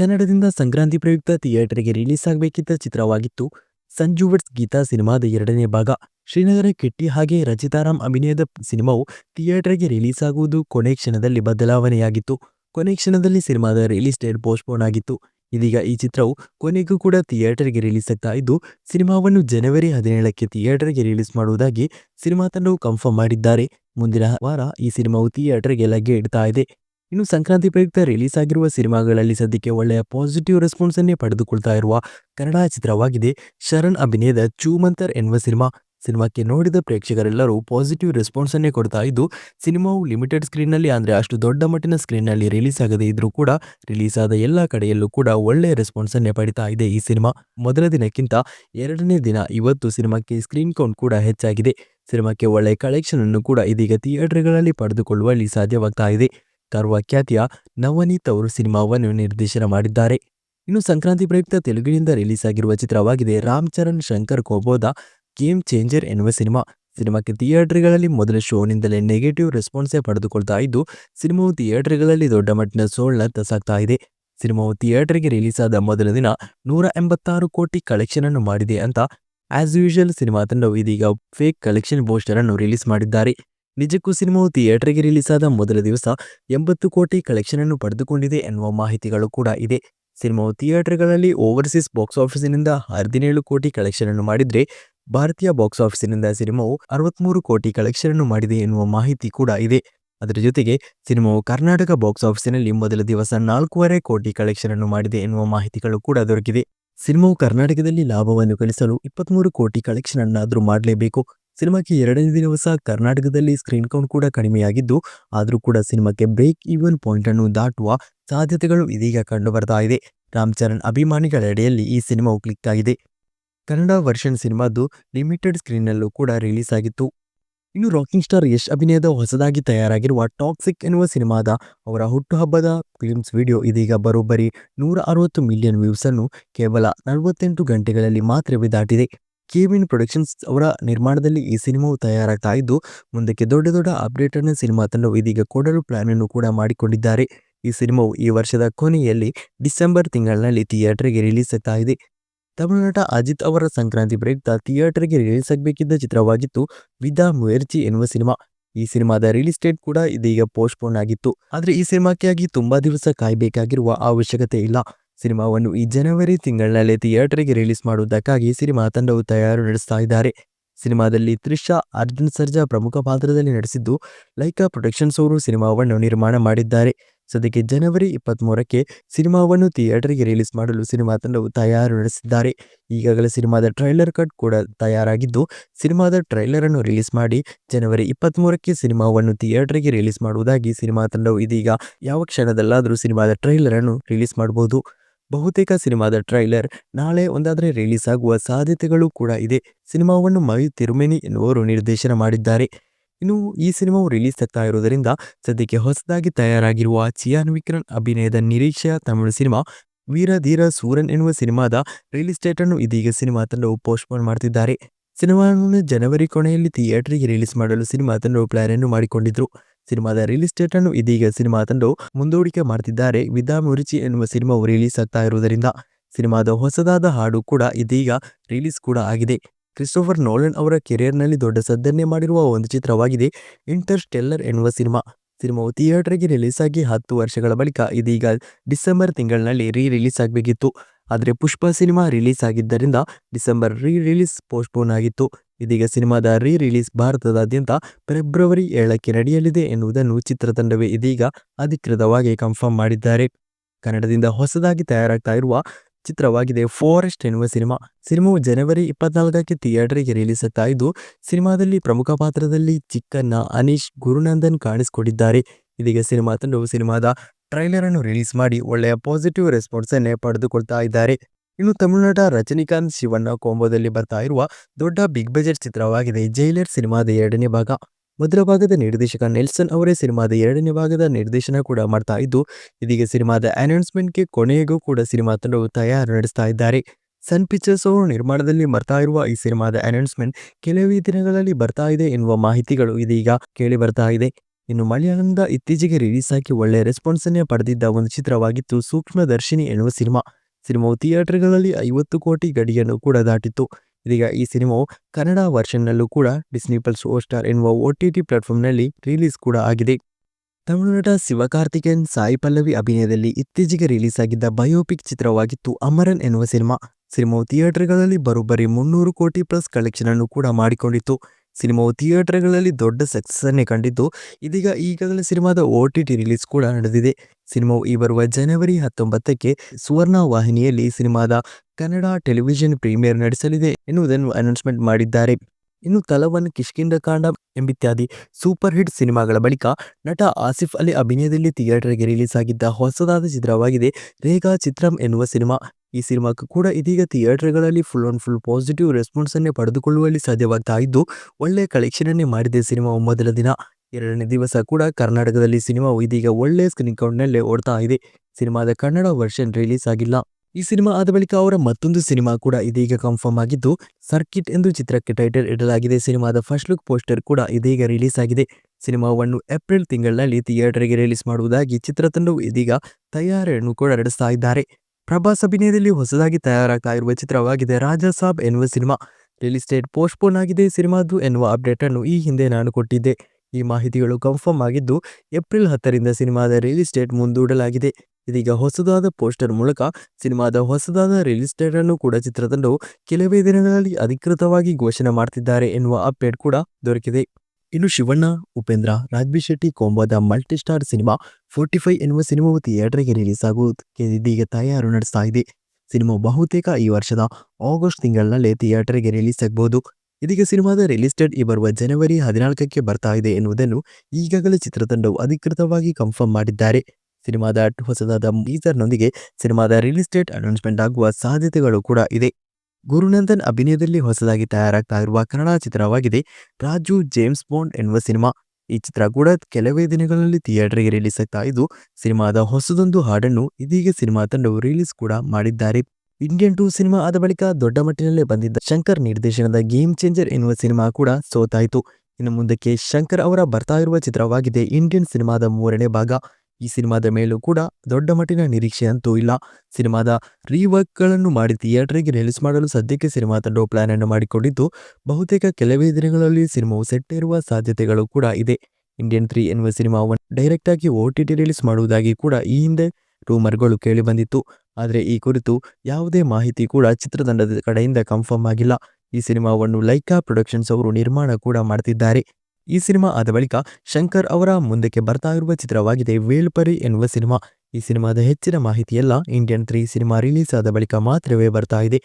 ಕನ್ನಡದಿಂದ ಸಂಕ್ರಾಂತಿ ಪ್ರಯುಕ್ತ ಥಿಯೇಟರ್ಗೆ ರಿಲೀಸ್ ಆಗಬೇಕಿದ್ದ ಚಿತ್ರವಾಗಿತ್ತು. ಸಂಜು ವಟ್ಸ್ ಗೀತಾ ಸಿನಿಮಾದ ಎರಡನೇ ಭಾಗ. ಶ್ರೀನಗರ ಕೆಟ್ಟಿ ಹಾಗೆ ರಚಿತಾರಾಮ್ ಅಭಿನಯದ ಸಿನಿಮಾವು ಥಿಯೇಟರ್ಗೆ ರಿಲೀಸ್ ಆಗುವುದು ಕೊನೆ ಕ್ಷಣದಲ್ಲಿ ಬದಲಾವಣೆಯಾಗಿತ್ತು. ಕೊನೆ ಕ್ಷಣದಲ್ಲಿ ಸಿನಿಮಾದ ರಿಲೀಸ್ ಡೇಟ್ ಪೋಸ್ಟ್ಪೋನ್ ಆಗಿತ್ತು. ಇದೀಗ ಈ ಚಿತ್ರವು ಕೊನೆಗೂ ಕೂಡ ಥಿಯೇಟರ್ಗೆ ರಿಲೀಸ್ ಆಗ್ತಾ ಇದ್ದು, ಸಿನಿಮಾವನ್ನು ಜನವರಿ ಹದಿನೇಳಕ್ಕೆ ಥಿಯೇಟರ್ಗೆ ರಿಲೀಸ್ ಮಾಡುವುದಾಗಿ ಸಿನಿಮಾ ತಂಡವು ಕನ್ಫರ್ಮ್ ಮಾಡಿದ್ದಾರೆ. ಮುಂದಿನ ವಾರ ಈ ಸಿನಿಮಾವು ಥಿಯೇಟರ್ಗೆ ಲಗ್ಗೆ ಇಡ್ತಾ ಇದೆ. ಇನ್ನು ಸಂಕ್ರಾಂತಿ ಪ್ರಯುಕ್ತ ರಿಲೀಸ್ ಆಗಿರುವ ಸಿನಿಮಾಗಳಲ್ಲಿ ಸದ್ಯಕ್ಕೆ ಒಳ್ಳೆಯ ಪಾಸಿಟಿವ್ ರೆಸ್ಪಾನ್ಸ್ ಅನ್ನೇ ಪಡೆದುಕೊಳ್ತಾ ಇರುವ ಕನ್ನಡ ಚಿತ್ರವಾಗಿದೆ. ಶರಣ್ ಅಭಿನಯದ ಚೂಮಂತರ್ ಎನ್ನುವ ಸಿನಿಮಾ. ಸಿನಿಮಾಕ್ಕೆ ನೋಡಿದ ಪ್ರೇಕ್ಷಕರೆಲ್ಲರೂ ಪಾಸಿಟಿವ್ ರೆಸ್ಪಾನ್ಸ್ ಅನ್ನೇ ಕೊಡ್ತಾ ಇದ್ದು, ಸಿನಿಮಾವು ಲಿಮಿಟೆಡ್ ಸ್ಕ್ರೀನ್ನಲ್ಲಿ ಅಂದರೆ ಅಷ್ಟು ದೊಡ್ಡ ಮಟ್ಟಿನ ಸ್ಕ್ರೀನ್ನಲ್ಲಿ ರಿಲೀಸ್ ಆಗದೇ ಇದ್ರೂ ಕೂಡ ರಿಲೀಸ್ ಆದ ಎಲ್ಲ ಕಡೆಯಲ್ಲೂ ಕೂಡ ಒಳ್ಳೆಯ ರೆಸ್ಪಾನ್ಸ್ ಅನ್ನೇ ಪಡಿತಾ ಇದೆ ಈ ಸಿನಿಮಾ. ಮೊದಲ ದಿನಕ್ಕಿಂತ ಎರಡನೇ ದಿನ ಇವತ್ತು ಸಿನಿಮಾಕ್ಕೆ ಸ್ಕ್ರೀನ್ ಕೌಂಟ್ ಕೂಡ ಹೆಚ್ಚಾಗಿದೆ. ಸಿನಿಮಾಕ್ಕೆ ಒಳ್ಳೆಯ ಕಲೆಕ್ಷನ್ ಅನ್ನು ಕೂಡ ಇದೀಗ ಥಿಯೇಟರ್ಗಳಲ್ಲಿ ಪಡೆದುಕೊಳ್ಳುವಲ್ಲಿ ಸಾಧ್ಯವಾಗ್ತಾ ಇದೆ. ಕರ್ವ ಖ್ಯಾತಿಯ ನವನೀತ್ ಅವರು ಸಿನಿಮಾವನ್ನು ನಿರ್ದೇಶನ ಮಾಡಿದ್ದಾರೆ. ಇನ್ನು ಸಂಕ್ರಾಂತಿ ಪ್ರಯುಕ್ತ ತೆಲುಗಿನಿಂದ ರಿಲೀಸ್ ಆಗಿರುವ ಚಿತ್ರವಾಗಿದೆ ರಾಮ್ ಚರಣ್, ಶಂಕರ್ ಕೋಬೋದ, ಗೇಮ್ ಚೇಂಜರ್ ಎನ್ನುವ ಸಿನಿಮಾ. ಸಿನಿಮಾಕ್ಕೆ ಥಿಯೇಟರ್ಗಳಲ್ಲಿ ಮೊದಲ ಶೋನಿಂದಲೇ ನೆಗೆಟಿವ್ ರೆಸ್ಪಾನ್ಸೇ ಪಡೆದುಕೊಳ್ತಾ ಇದ್ದು, ಸಿನಿಮಾವು ಥಿಯೇಟರ್ಗಳಲ್ಲಿ ದೊಡ್ಡ ಮಟ್ಟಿನ ಸೋಲ್ನ ತಸಾಗ್ತಾ ಇದೆ. ಸಿನಿಮಾವು ಥಿಯೇಟರ್ಗೆ ರಿಲೀಸ್ ಆದ ಮೊದಲ ದಿನ ನೂರ ಎಂಬತ್ತಾರು ಕೋಟಿ ಕಲೆಕ್ಷನ್ ಅನ್ನು ಮಾಡಿದೆ ಅಂತ ಆಸ್ ಯೂಶುವಲ್ ಸಿನಿಮಾ ತಂಡವು ಇದೀಗ ಫೇಕ್ ಕಲೆಕ್ಷನ್ ಪೋಸ್ಟರ್ ಅನ್ನು ರಿಲೀಸ್ ಮಾಡಿದ್ದಾರೆ. ನಿಜಕ್ಕೂ ಸಿನಿಮಾವು ಥಿಯೇಟರ್ಗೆ ರಿಲೀಸ್ ಆದ ಮೊದಲ ದಿವಸ ಎಂಬತ್ತು ಕೋಟಿ ಕಲೆಕ್ಷನ್ ಅನ್ನು ಪಡೆದುಕೊಂಡಿದೆ ಎನ್ನುವ ಮಾಹಿತಿಗಳು ಕೂಡ ಇದೆ. ಸಿನಿಮಾವು ಥಿಯೇಟರ್ಗಳಲ್ಲಿ ಓವರ್ಸೀಸ್ ಬಾಕ್ಸ್ ಆಫೀಸಿನಿಂದ ಹದಿನೇಳು ಕೋಟಿ ಕಲೆಕ್ಷನ್ ಅನ್ನು ಮಾಡಿದ್ರೆ, ಭಾರತೀಯ ಬಾಕ್ಸ್ ಆಫೀಸಿನಿಂದ ಸಿನಿಮಾವು ಅರವತ್ಮೂರು ಕೋಟಿ ಕಲೆಕ್ಷನ್ ಅನ್ನು ಮಾಡಿದೆ ಎನ್ನುವ ಮಾಹಿತಿ ಕೂಡ ಇದೆ. ಅದರ ಜೊತೆಗೆ ಸಿನಿಮಾವು ಕರ್ನಾಟಕ ಬಾಕ್ಸ್ ಆಫೀಸಿನಲ್ಲಿ ಮೊದಲ ದಿವಸ ನಾಲ್ಕೂವರೆ ಕೋಟಿ ಕಲೆಕ್ಷನ್ ಅನ್ನು ಮಾಡಿದೆ ಎನ್ನುವ ಮಾಹಿತಿಗಳು ಕೂಡ ದೊರಕಿದೆ. ಸಿನಿಮಾವು ಕರ್ನಾಟಕದಲ್ಲಿ ಲಾಭವನ್ನು ಗಳಿಸಲು ಇಪ್ಪತ್ತ್ಮೂರು ಕೋಟಿ ಕಲೆಕ್ಷನ್ ಅನ್ನಾದರೂ ಮಾಡಲೇಬೇಕು. ಸಿನಿಮಾಕ್ಕೆ ಎರಡನೇ ದಿವಸ ಕರ್ನಾಟಕದಲ್ಲಿ ಸ್ಕ್ರೀನ್ ಕೌಂಟ್ ಕೂಡ ಕಡಿಮೆಯಾಗಿದ್ದು, ಆದರೂ ಕೂಡ ಸಿನಿಮಾಕ್ಕೆ ಬ್ರೇಕ್ ಈವನ್ ಪಾಯಿಂಟ್ ಅನ್ನು ದಾಟುವ ಸಾಧ್ಯತೆಗಳು ಇದೀಗ ಕಂಡು ಬರ್ತಾ ಇದೆ. ರಾಮ್ ಚರಣ್ ಅಭಿಮಾನಿಗಳ ಎಡೆಯಲ್ಲಿ ಈ ಸಿನಿಮಾವು ಕ್ಲಿಕ್ ಆಗಿದೆ. ಕನ್ನಡ ವರ್ಷನ್ ಸಿನಿಮಾದ್ದು ಲಿಮಿಟೆಡ್ ಸ್ಕ್ರೀನ್ನಲ್ಲೂ ಕೂಡ ರಿಲೀಸ್ ಆಗಿತ್ತು. ಇನ್ನು ರಾಕಿಂಗ್ ಸ್ಟಾರ್ ಯಶ್ ಅಭಿನಯದ ಹೊಸದಾಗಿ ತಯಾರಾಗಿರುವ ಟಾಕ್ಸಿಕ್ ಎನ್ನುವ ಸಿನಿಮಾದ ಅವರ ಹುಟ್ಟುಹಬ್ಬದ ಫಿಲ್ಮ್ಸ್ ವಿಡಿಯೋ ಇದೀಗ ಬರೋಬ್ಬರಿ ನೂರ ಅರವತ್ತು ಮಿಲಿಯನ್ ವ್ಯೂಸ್ ಅನ್ನು ಕೇವಲ ನಲವತ್ತೆಂಟು ಗಂಟೆಗಳಲ್ಲಿ ಮಾತ್ರವೇ ದಾಟಿದೆ. ಕೆವಿನ್ ಪ್ರೊಡಕ್ಷನ್ಸ್ ಅವರ ನಿರ್ಮಾಣದಲ್ಲಿ ಈ ಸಿನಿಮಾವು ತಯಾರಾಗ್ತಾ ಇದ್ದು, ಮುಂದಕ್ಕೆ ದೊಡ್ಡ ದೊಡ್ಡ ಅಪ್ಡೇಟ್ ಅನ್ನು ಸಿನಿಮಾ ತಂಡವು ಇದೀಗ ಕೊಡಲು ಪ್ಲಾನ್ ಅನ್ನು ಕೂಡ ಮಾಡಿಕೊಂಡಿದ್ದಾರೆ. ಈ ಸಿನಿಮಾವು ಈ ವರ್ಷದ ಕೊನೆಯಲ್ಲಿ ಡಿಸೆಂಬರ್ ತಿಂಗಳಿನಲ್ಲಿ ಥಿಯೇಟರ್ಗೆ ರಿಲೀಸ್ ಆಗ್ತಾ ಇದೆ. ತಮಿಳುನಾಟ ಅಜಿತ್ ಅವರ ಸಂಕ್ರಾಂತಿ ಪ್ರಯುಕ್ತ ಥಿಯೇಟರ್ಗೆ ರಿಲೀಸ್ ಆಗಬೇಕಿದ್ದ ಚಿತ್ರವಾಗಿತ್ತು ವಿದಾ ಮುಯರ್ಜಿ ಎನ್ನುವ ಸಿನಿಮಾ. ಈ ಸಿನಿಮಾದ ರಿಲೀಸ್ ಡೇಟ್ ಕೂಡ ಇದೀಗ ಪೋಸ್ಟ್ಪೋನ್ ಆಗಿತ್ತು. ಆದರೆ ಈ ಸಿನಿಮಾಕ್ಕಾಗಿ ತುಂಬಾ ದಿವಸ ಕಾಯಬೇಕಾಗಿರುವ ಅವಶ್ಯಕತೆ ಇಲ್ಲ. ಸಿನಿಮಾವನ್ನು ಈ ಜನವರಿ ತಿಂಗಳಿನಲ್ಲಿ ಥಿಯೇಟರ್ಗೆ ರಿಲೀಸ್ ಮಾಡುವುದಕ್ಕಾಗಿ ಸಿನಿಮಾ ತಂಡವು ತಯಾರು ನಡೆಸ್ತಾ ಇದ್ದಾರೆ. ಸಿನಿಮಾದಲ್ಲಿ ತ್ರಿಷಾ, ಅರ್ಜುನ್ ಸರ್ಜಾ ಪ್ರಮುಖ ಪಾತ್ರದಲ್ಲಿ ನಡೆಸಿದ್ದು ಲೈಕಾ ಪ್ರೊಡಕ್ಷನ್ಸ್ ಅವರು ಸಿನಿಮಾವನ್ನು ನಿರ್ಮಾಣ ಮಾಡಿದ್ದಾರೆ. ಸದ್ಯಕ್ಕೆ ಜನವರಿ ಇಪ್ಪತ್ತ್ಮೂರಕ್ಕೆ ಸಿನಿಮಾವನ್ನು ಥಿಯೇಟರ್ಗೆ ರಿಲೀಸ್ ಮಾಡಲು ಸಿನಿಮಾ ತಂಡವು ತಯಾರು ನಡೆಸಿದ್ದಾರೆ. ಈಗಾಗಲೇ ಸಿನಿಮಾದ ಟ್ರೈಲರ್ ಕಟ್ ಕೂಡ ತಯಾರಾಗಿದ್ದು, ಸಿನಿಮಾದ ಟ್ರೈಲರ್ ಅನ್ನು ರಿಲೀಸ್ ಮಾಡಿ ಜನವರಿ ಇಪ್ಪತ್ತ್ಮೂರಕ್ಕೆ ಸಿನಿಮಾವನ್ನು ಥಿಯೇಟರ್ಗೆ ರಿಲೀಸ್ ಮಾಡುವುದಾಗಿ ಸಿನಿಮಾ ತಂಡವು ಇದೀಗ ಯಾವ ಕ್ಷಣದಲ್ಲಾದರೂ ಸಿನಿಮಾದ ಟ್ರೈಲರ್ ಅನ್ನು ರಿಲೀಸ್ ಮಾಡಬಹುದು. ಬಹುತೇಕ ಸಿನಿಮಾದ ಟ್ರೈಲರ್ ನಾಳೆ ಒಂದಾದರೆ ರಿಲೀಸ್ ಆಗುವ ಸಾಧ್ಯತೆಗಳು ಕೂಡ ಇದೆ. ಸಿನಿಮಾವನ್ನು ಮೈ ತಿರುಮೆನಿ ಎನ್ನುವರು ನಿರ್ದೇಶನ ಮಾಡಿದ್ದಾರೆ. ಇನ್ನು ಈ ಸಿನಿಮಾವು ರಿಲೀಸ್ ಆಗ್ತಾ ಇರುವುದರಿಂದ ಸದ್ಯಕ್ಕೆ ಹೊಸದಾಗಿ ತಯಾರಾಗಿರುವ ಚಿಯಾನ್ ವಿಕ್ರನ್ ಅಭಿನಯದ ನಿರೀಕ್ಷೆಯ ತಮಿಳು ಸಿನಿಮಾ ವೀರ ಧೀರ ಸೂರನ್ ಎನ್ನುವ ಸಿನಿಮಾದ ರಿಲೀಸ್ ಡೇಟ್ ಅನ್ನು ಇದೀಗ ಸಿನಿಮಾ ತಂಡವು ಪೋಸ್ಟ್ಪೋನ್ ಮಾಡ್ತಿದ್ದಾರೆ. ಸಿನಿಮಾವನ್ನು ಜನವರಿ ಕೊನೆಯಲ್ಲಿ ಥಿಯೇಟರ್ಗೆ ರಿಲೀಸ್ ಮಾಡಲು ಸಿನಿಮಾ ತಂಡವು ಪ್ಲಾನ್ ಅನ್ನು ಮಾಡಿಕೊಂಡಿದ್ರು. ಸಿನಿಮಾದ ರಿಲೀಸ್ ಡೇಟ್ ಅನ್ನು ಇದೀಗ ಸಿನಿಮಾ ತಂಡ ಮುಂದೂಡಿಕೆ ಮಾಡ್ತಿದ್ದಾರೆ. ವಿದಾ ಮುರುಚಿ ಎನ್ನುವ ಸಿನಿಮಾವು ರಿಲೀಸ್ ಆಗ್ತಾ ಇರುವುದರಿಂದ ಸಿನಿಮಾದ ಹೊಸದಾದ ಹಾಡು ಕೂಡ ಇದೀಗ ರಿಲೀಸ್ ಕೂಡ ಆಗಿದೆ. ಕ್ರಿಸ್ಟೋಫರ್ ನೋಲನ್ ಅವರ ಕೆರಿಯರ್ನಲ್ಲಿ ದೊಡ್ಡ ಸದ್ದನ್ನೇ ಮಾಡಿರುವ ಒಂದು ಚಿತ್ರವಾಗಿದೆ ಇಂಟರ್ ಸ್ಟೆಲ್ಲರ್ ಎನ್ನುವ ಸಿನಿಮಾ. ಸಿನಿಮಾವು ಥಿಯೇಟರ್ಗೆ ರಿಲೀಸ್ ಆಗಿ ಹತ್ತು ವರ್ಷಗಳ ಬಳಿಕ ಇದೀಗ ಡಿಸೆಂಬರ್ ತಿಂಗಳಿನಲ್ಲಿ ರೀ ರಿಲೀಸ್ ಆಗಬೇಕಿತ್ತು. ಆದರೆ ಪುಷ್ಪ ಸಿನಿಮಾ ರಿಲೀಸ್ ಆಗಿದ್ದರಿಂದ ಡಿಸೆಂಬರ್ ರೀ ರಿಲೀಸ್ ಪೋಸ್ಟ್ಪೋನ್ ಆಗಿತ್ತು. ಇದೀಗ ಸಿನಿಮಾದ ರೀ ರಿಲೀಸ್ ಭಾರತದಾದ್ಯಂತ ಫೆಬ್ರವರಿ ಏಳಕ್ಕೆ ನಡೆಯಲಿದೆ ಎನ್ನುವುದನ್ನು ಚಿತ್ರತಂಡವೇ ಇದೀಗ ಅಧಿಕೃತವಾಗಿ ಕನ್ಫರ್ಮ್ ಮಾಡಿದ್ದಾರೆ. ಕನ್ನಡದಿಂದ ಹೊಸದಾಗಿ ತಯಾರಾಗ್ತಾ ಇರುವ ಚಿತ್ರವಾಗಿದೆ ಫಾರೆಸ್ಟ್ ಎನ್ನುವ ಸಿನಿಮಾ. ಸಿನಿಮಾವು ಜನವರಿ ಇಪ್ಪತ್ನಾಲ್ಕಕ್ಕೆ ಥಿಯೇಟರ್ಗೆ ರಿಲೀಸ್ ಆಗ್ತಾ ಇದ್ದು, ಸಿನಿಮಾದಲ್ಲಿ ಪ್ರಮುಖ ಪಾತ್ರದಲ್ಲಿ ಚಿಕ್ಕನ್ನ ಅನೀಶ್, ಗುರುನಂದನ್ ಕಾಣಿಸಿಕೊಂಡಿದ್ದಾರೆ. ಇದೀಗ ಸಿನಿಮಾ ತಂಡವು ಸಿನಿಮಾದ ಟ್ರೈಲರ್ ಅನ್ನು ರಿಲೀಸ್ ಮಾಡಿ ಒಳ್ಳೆಯ ಪಾಸಿಟಿವ್ ರೆಸ್ಪಾನ್ಸ್ ಅನ್ನೇ ಪಡೆದುಕೊಳ್ತಾ ಇದ್ದಾರೆ. ಇನ್ನು ತಮಿಳುನಾಡ ರಜನಿಕಾಂತ್ ಶಿವಣ್ಣ ಕೋಂಬೋದಲ್ಲಿ ಬರ್ತಾ ಇರುವ ದೊಡ್ಡ ಬಿಗ್ ಬಜೆಟ್ ಚಿತ್ರವಾಗಿದೆ. ಜೈಲರ್ ಸಿನಿಮಾದ ಎರಡನೇ ಭಾಗ. ಮೊದಲ ಭಾಗದ ನಿರ್ದೇಶಕ ನೆಲ್ಸನ್ ಅವರೇ ಸಿನಿಮಾದ ಎರಡನೇ ಭಾಗದ ನಿರ್ದೇಶನ ಕೂಡ ಮಾಡ್ತಾ ಇದ್ದು, ಇದೀಗ ಸಿನಿಮಾದ ಅನೌನ್ಸ್ಮೆಂಟ್ಗೆ ಕೊನೆಗೂ ಕೂಡ ಸಿನಿಮಾ ತಂಡವು ತಯಾರು ನಡೆಸ್ತಾ ಇದ್ದಾರೆ. ಸನ್ ಪಿಕ್ಚರ್ಸ್ ಅವರು ನಿರ್ಮಾಣದಲ್ಲಿ ಬರ್ತಾ ಇರುವ ಈ ಸಿನಿಮಾದ ಅನೌನ್ಸ್ಮೆಂಟ್ ಕೆಲವೇ ದಿನಗಳಲ್ಲಿ ಬರ್ತಾ ಇದೆ ಎನ್ನುವ ಮಾಹಿತಿಗಳು ಇದೀಗ ಕೇಳಿ ಬರ್ತಾ ಇದೆ. ಇನ್ನು ಮಲಯಾಳಂದ ಇತ್ತೀಚೆಗೆ ರಿಲೀಸ್ ಆಗಿ ಒಳ್ಳೆಯ ರೆಸ್ಪಾನ್ಸನ್ನೇ ಪಡೆದಿದ್ದ ಒಂದು ಚಿತ್ರವಾಗಿತ್ತು ಸೂಕ್ಷ್ಮದರ್ಶಿನಿ ಎನ್ನುವ ಸಿನಿಮಾ. ಸಿನಿಮಾವು ಥಿಯೇಟರ್ಗಳಲ್ಲಿ ಐವತ್ತು ಕೋಟಿ ಗಡಿಯನ್ನು ಕೂಡ ದಾಟಿತ್ತು. ಇದೀಗ ಈ ಸಿನಿಮಾವು ಕನ್ನಡ ವರ್ಷನ್ನಲ್ಲೂ ಕೂಡ ಡಿಸ್ನಿ ಪ್ಲಸ್ ಸ್ಟಾರ್ ಎನ್ನುವ ಒ ಟಿ ಟಿ ಪ್ಲಾಟ್ಫಾರ್ಮ್ನಲ್ಲಿ ರಿಲೀಸ್ ಕೂಡ ಆಗಿದೆ. ತಮಿಳು ನಟ ಶಿವಕಾರ್ತಿಕೇಯನ್ ಸಾಯಿ ಪಲ್ಲವಿ ಅಭಿನಯದಲ್ಲಿ ಇತ್ತೀಚೆಗೆ ರಿಲೀಸ್ ಆಗಿದ್ದ ಬಯೋಪಿಕ್ ಚಿತ್ರವಾಗಿತ್ತು ಅಮರನ್ ಎನ್ನುವ ಸಿನಿಮಾ. ಸಿನಿಮಾವು ಥಿಯೇಟರ್ಗಳಲ್ಲಿ ಬರೋಬ್ಬರಿ ಮುನ್ನೂರು ಕೋಟಿ ಪ್ಲಸ್ ಕಲೆಕ್ಷನ್ ಅನ್ನು ಕೂಡ ಮಾಡಿಕೊಂಡಿತ್ತು. ಸಿನಿಮಾವು ಥಿಯೇಟರ್ಗಳಲ್ಲಿ ದೊಡ್ಡ ಸಕ್ಸಸ್ ಅನ್ನೇ ಕಂಡಿದ್ದು, ಇದೀಗ ಈಗಾಗಲೇ ಸಿನಿಮಾದ ಒ ಟಿ ಟಿ ರಿಲೀಸ್ ಕೂಡ ನಡೆದಿದೆ. ಸಿನಿಮಾವು ಈ ಬರುವ ಜನವರಿ ಹತ್ತೊಂಬತ್ತಕ್ಕೆ ಸುವರ್ಣ ವಾಹಿನಿಯಲ್ಲಿ ಸಿನಿಮಾದ ಕನ್ನಡ ಟೆಲಿವಿಷನ್ ಪ್ರೀಮಿಯರ್ ನಡೆಸಲಿದೆ ಎನ್ನುವುದನ್ನು ಅನೌನ್ಸ್ಮೆಂಟ್ ಮಾಡಿದ್ದಾರೆ. ಇನ್ನು ತಲವನ್ ಕಿಷ್ಕಿಂದ ಕಾಂಡ ಎಂಬಿತ್ಯಾದಿ ಸೂಪರ್ ಹಿಟ್ ಸಿನಿಮಾಗಳ ಬಳಿಕ ನಟ ಆಸಿಫ್ ಅಲಿ ಅಭಿನಯದಲ್ಲಿ ಥಿಯೇಟರ್ಗೆ ರಿಲೀಸ್ ಆಗಿದ್ದ ಹೊಸದಾದ ಚಿತ್ರವಾಗಿದೆ ರೇಖಾ ಚಿತ್ರಂ ಎನ್ನುವ ಸಿನಿಮಾ. ಈ ಸಿನಿಮಾಕ್ಕೂ ಕೂಡ ಇದೀಗ ಥಿಯೇಟರ್ಗಳಲ್ಲಿ full on full positive response ಅನ್ನೇ ಪಡೆದುಕೊಳ್ಳುವಲ್ಲಿ ಸಾಧ್ಯವಾಗ್ತಾ ಇದ್ದು ಒಳ್ಳೆಯ ಕಲೆಕ್ಷನ್ ಅನ್ನೇ ಮಾಡಿದೆ ಸಿನಿಮಾ ಮೊದಲ ದಿನ. ಎರಡನೇ ದಿವಸ ಕೂಡ ಕರ್ನಾಟಕದಲ್ಲಿ ಸಿನಿಮಾ ಇದೀಗ ಒಳ್ಳೆಯ ಸ್ಕ್ರೀನ್ ಕೌಂಟ್ನಲ್ಲೇ ಓಡ್ತಾ ಇದೆ. ಸಿನಿಮಾದ ಕನ್ನಡ ವರ್ಷನ್ ರಿಲೀಸ್ ಆಗಿಲ್ಲ. ಈ ಸಿನಿಮಾ ಆದ ಬಳಿಕ ಅವರ ಮತ್ತೊಂದು ಸಿನಿಮಾ ಕೂಡ ಇದೀಗ ಕನ್ಫರ್ಮ್ ಆಗಿದ್ದು ಸರ್ಕಿಟ್ ಎಂದು ಚಿತ್ರಕ್ಕೆ ಟೈಟಲ್ ಇಡಲಾಗಿದೆ. ಸಿನಿಮಾದ ಫಸ್ಟ್ ಲುಕ್ ಪೋಸ್ಟರ್ ಕೂಡ ಇದೀಗ ರಿಲೀಸ್ ಆಗಿದೆ. ಸಿನಿಮಾವನ್ನು ಏಪ್ರಿಲ್ ತಿಂಗಳಲ್ಲಿ ಥಿಯೇಟರ್ಗೆ ರಿಲೀಸ್ ಮಾಡುವುದಾಗಿ ಚಿತ್ರತಂಡವು ಇದೀಗ ತಯಾರಿಯನ್ನು ಕೂಡ ನಡೆಸ್ತಾ ಇದ್ದಾರೆ. ಪ್ರಭಾಸ್ ಅಭಿನಯದಲ್ಲಿ ಹೊಸದಾಗಿ ತಯಾರಾಗ್ತಾ ಇರುವ ಚಿತ್ರವಾಗಿದೆ. ರಾಜಾ ಸಾಬ್ ಎನ್ನುವ ಸಿನಿಮಾ ರಿಲೀಸ್ ಡೇಟ್ ಪೋಸ್ಟ್ಪೋನ್ ಆಗಿದೆ. ಸಿನಿಮಾದು ಎನ್ನುವ ಅಪ್ಡೇಟ್ ಅನ್ನು ಈ ಹಿಂದೆ ನಾನು ಕೊಟ್ಟಿದ್ದೆ. ಈ ಮಾಹಿತಿಗಳು ಕನ್ಫರ್ಮ್ ಆಗಿದ್ದು ಏಪ್ರಿಲ್ ಹತ್ತರಿಂದ ಸಿನಿಮಾದ ರಿಲೀಸ್ ಡೇಟ್ ಮುಂದೂಡಲಾಗಿದೆ. ಇದೀಗ ಹೊಸದಾದ ಪೋಸ್ಟರ್ ಮೂಲಕ ಸಿನಿಮಾದ ಹೊಸದಾದ ರಿಲೀಸ್ ಡೇಟ್ ಅನ್ನು ಕೂಡ ಚಿತ್ರತಂಡವು ಕೆಲವೇ ದಿನಗಳಲ್ಲಿ ಅಧಿಕೃತವಾಗಿ ಘೋಷಣೆ ಮಾಡ್ತಿದ್ದಾರೆ ಎನ್ನುವ ಅಪ್ಡೇಟ್ ಕೂಡ ದೊರಕಿದೆ. ಇನ್ನು ಶಿವಣ್ಣ, ಉಪೇಂದ್ರ, ರಾಜ್ಬಿ ಶೆಟ್ಟಿ ಕೋಂಬೋದ ಮಲ್ಟಿ ಸ್ಟಾರ್ ಸಿನಿಮಾ ಫೋರ್ಟಿ ಫೈವ್ ಎನ್ನುವ ಸಿನಿಮಾವು ಥಿಯೇಟರ್ಗೆ ರಿಲೀಸ್ ಆಗುವುದಕ್ಕೆ ಇದೀಗ ತಯಾರು ನಡೆಸ್ತಾ ಇದೆ. ಸಿನಿಮಾ ಬಹುತೇಕ ಈ ವರ್ಷದ ಆಗಸ್ಟ್ ತಿಂಗಳಿನಲ್ಲೇ ಥಿಯೇಟರ್ಗೆ ರಿಲೀಸ್ ಆಗಬಹುದು ಇದೀಗ ಸಿನಿಮಾದ ರಿಲೀಸ್ ಡೇಟ್ ಈ ಬರುವ ಜನವರಿ ಹದಿನಾಲ್ಕಕ್ಕೆ ಬರ್ತಾ ಇದೆ ಎನ್ನುವುದನ್ನು ಈಗಾಗಲೇ ಚಿತ್ರತಂಡವು ಅಧಿಕೃತವಾಗಿ ಕನ್ಫರ್ಮ್ ಮಾಡಿದ್ದಾರೆ. ಸಿನಿಮಾದ ಹೊಸದಾದ ಟೀಸರ್ನೊಂದಿಗೆ ಸಿನಿಮಾದ ರಿಲೀಸ್ ಡೇಟ್ ಅನೌನ್ಸ್ಮೆಂಟ್ ಆಗುವ ಸಾಧ್ಯತೆಗಳು ಕೂಡ ಇದೆ. ಗುರುನಂದನ್ ಅಭಿನಯದಲ್ಲಿ ಹೊಸದಾಗಿ ತಯಾರಾಗ್ತಾ ಇರುವ ಕನ್ನಡ ಚಿತ್ರವಾಗಿದೆ. ರಾಜು, ಜೇಮ್ಸ್ ಬಾಂಡ್ ಎನ್ನುವ ಸಿನಿಮಾ. ಈ ಚಿತ್ರ ಕೂಡ ಕೆಲವೇ ದಿನಗಳಲ್ಲಿ ಥಿಯೇಟರ್ಗೆ ರಿಲೀಸ್ ಆಗ್ತಾ ಇದ್ದು, ಸಿನಿಮಾದ ಹೊಸದೊಂದು ಹಾಡನ್ನು ಇದೀಗ ಸಿನಿಮಾ ತಂಡವು ರಿಲೀಸ್ ಕೂಡ ಮಾಡಿದ್ದಾರೆ. ಇಂಡಿಯನ್ ಟೂ ಸಿನಿಮಾ ಆದ ಬಳಿಕ ದೊಡ್ಡ ಮಟ್ಟಿನಲ್ಲೇ ಬಂದಿದ್ದ ಶಂಕರ್ ನಿರ್ದೇಶನದ ಗೇಮ್ ಚೇಂಜರ್ ಎನ್ನುವ ಸಿನಿಮಾ ಕೂಡ ಸೋತಾಯಿತು. ಇನ್ನು ಮುಂದಕ್ಕೆ ಶಂಕರ್ ಅವರ ಬರ್ತಾ ಇರುವ ಚಿತ್ರವಾಗಿದೆ. ಇಂಡಿಯನ್ ಸಿನಿಮಾದ ಮೂರನೇ ಭಾಗ. ಈ ಸಿನಿಮಾದ ಮೇಲೂ ಕೂಡ ದೊಡ್ಡ ಮಟ್ಟಿನ ನಿರೀಕ್ಷೆ ಅಂತೂ ಇಲ್ಲ. ಸಿನಿಮಾದ ರೀವರ್ಕ್ಗಳನ್ನು ಮಾಡಿ ಥಿಯೇಟರ್ಗೆ ರಿಲೀಸ್ ಮಾಡಲು ಸದ್ಯಕ್ಕೆ ಸಿನಿಮಾ ತಂಡವು ಪ್ಲಾನ್ ಅನ್ನು ಮಾಡಿಕೊಂಡಿದ್ದು, ಬಹುತೇಕ ಕೆಲವೇ ದಿನಗಳಲ್ಲಿ ಸಿನಿಮಾವು ಸೆಟ್ ಇರುವ ಸಾಧ್ಯತೆಗಳು ಕೂಡ ಇದೆ. ಇಂಡಿಯನ್ ತ್ರೀ ಎನ್ನುವ ಸಿನಿಮಾವನ್ನು ಡೈರೆಕ್ಟ್ ಆಗಿ ಓ ಟಿ ಟಿ ರಿಲೀಸ್ ಮಾಡುವುದಾಗಿ ಕೂಡ ಈ ಹಿಂದೆ ರೂಮರ್ಗಳು ಕೇಳಿ ಬಂದಿತ್ತು. ಆದರೆ ಈ ಕುರಿತು ಯಾವುದೇ ಮಾಹಿತಿ ಕೂಡ ಚಿತ್ರತಂಡದ ಕಡೆಯಿಂದ ಕನ್ಫರ್ಮ್ ಆಗಿಲ್ಲ. ಈ ಸಿನಿಮಾವನ್ನು ಲೈಕಾ ಪ್ರೊಡಕ್ಷನ್ಸ್ ಅವರು ನಿರ್ಮಾಣ ಕೂಡ ಮಾಡ್ತಿದ್ದಾರೆ. ಈ ಸಿನಿಮಾ ಆದ ಬಳಿಕ ಶಂಕರ್ ಅವರ ಮುಂದಕ್ಕೆ ಬರ್ತಾ ಇರುವ ಚಿತ್ರವಾಗಿದೆ ವೇಲ್ಪರಿ ಎನ್ನುವ ಸಿನಿಮಾ. ಈ ಸಿನಿಮಾದ ಹೆಚ್ಚಿನ ಮಾಹಿತಿಯೆಲ್ಲ ಇಂಡಿಯನ್ ತ್ರೀ ಸಿನಿಮಾ ರಿಲೀಸ್ ಆದ ಬಳಿಕ ಮಾತ್ರವೇ ಬರ್ತಾ ಇದೆ.